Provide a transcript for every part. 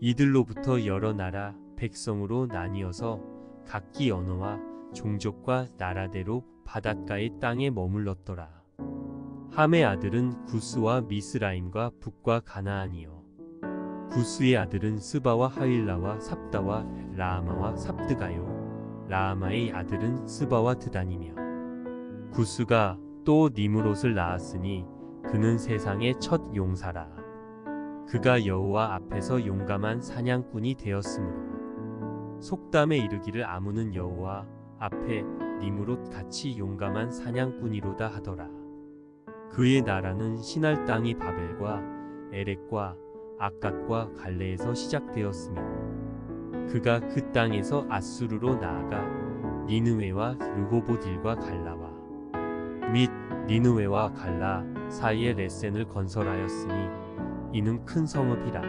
이들로부터 여러 나라 백성으로 나뉘어서 각기 언어와 종족과 나라대로 바닷가의 땅에 머물렀더라. 함의 아들은 구스와 미스라임과 북과 가나안이요. 구스의 아들은 스바와 하윌라와 삽다와 라아마와 삽드가요. 라아마의 아들은 스바와 드다니며. 구스가 또 니므롯을 낳았으니 그는 세상의 첫 용사라. 그가 여호와 앞에서 용감한 사냥꾼이 되었으므로 속담에 이르기를 아무는 여호와 앞에 니므롯 같이 용감한 사냥꾼이로다 하더라. 그의 나라는 신할 땅이 바벨과 에렉과 아갓과 갈레에서 시작되었으며 그가 그 땅에서 아수르로 나아가 니느웨와 르호보딜과 갈라와 및 니느웨와 갈라 사이에 레센을 건설하였으니 이는 큰 성읍이라.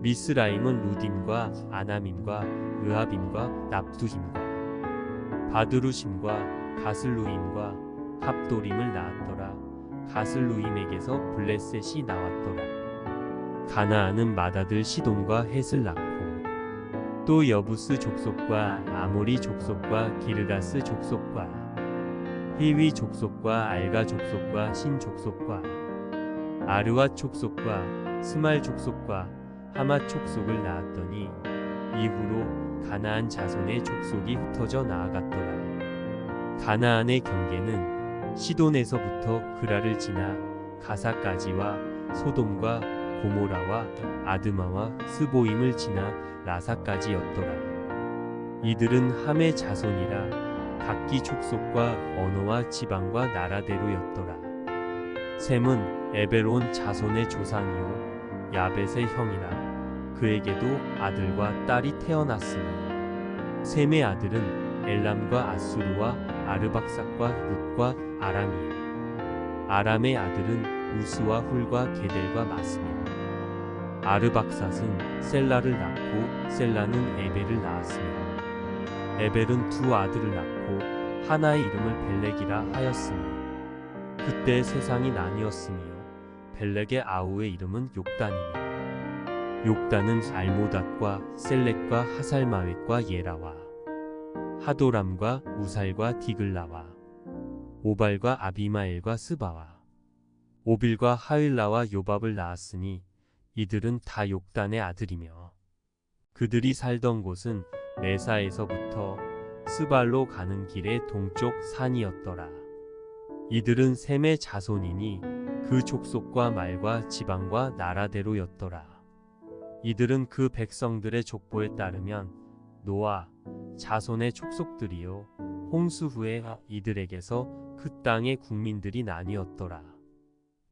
미스라임은 루딘과 아나민과 의합임과 납두힘과 바드루심과 가슬루임과 합도림을 낳았더라. 가슬루임에게서 블레셋이 나왔더라. 가나안은 맏아들 시돈과 헷을 낳고 또 여부스 족속과 아모리 족속과 기르가스 족속과 히위 족속과 알가 족속과 신 족속과 아르와 족속과 스말 족속과 하마 족속을 낳았더니 이후로 가나안 자손의 족속이 흩어져 나아갔더라. 가나안의 경계는 시돈에서부터 그라를 지나 가사까지와 소돔과 고모라와 아드마와 스보임을 지나 라사까지였더라. 이들은 함의 자손이라 각기 족속과 언어와 지방과 나라대로였더라. 셈은 에베론 자손의 조상이요 야벳의 형이라. 그에게도 아들과 딸이 태어났으니. 셈의 아들은 엘람과 아수르와 아르박삭과 룻과 아람이요. 아람의 아들은 우스와 훌과 게델과 마스며 아르박삿은 셀라를 낳고 셀라는 에벨을 낳았으며 에벨은 두 아들을 낳고 하나의 이름을 벨렉이라 하였으니. 그때 세상이 나뉘었으며 벨렉의 아우의 이름은 욕단이며 욕단은 알모닷과 셀렉과 하살마웻과 예라와 하도람과 우살과 디글라와 오발과 아비마엘과 스바와 오빌과 하일라와 요밥을 낳았으니 이들은 다 욕단의 아들이며 그들이 살던 곳은 메사에서부터 스발로 가는 길의 동쪽 산이었더라. 이들은 셈의 자손이니 그 족속과 말과 지방과 나라대로였더라. 이들은 그 백성들의 족보에 따르면 노아 자손의 족속들이요 홍수 후에 이들에게서 그 땅의 국민들이 나뉘었더라.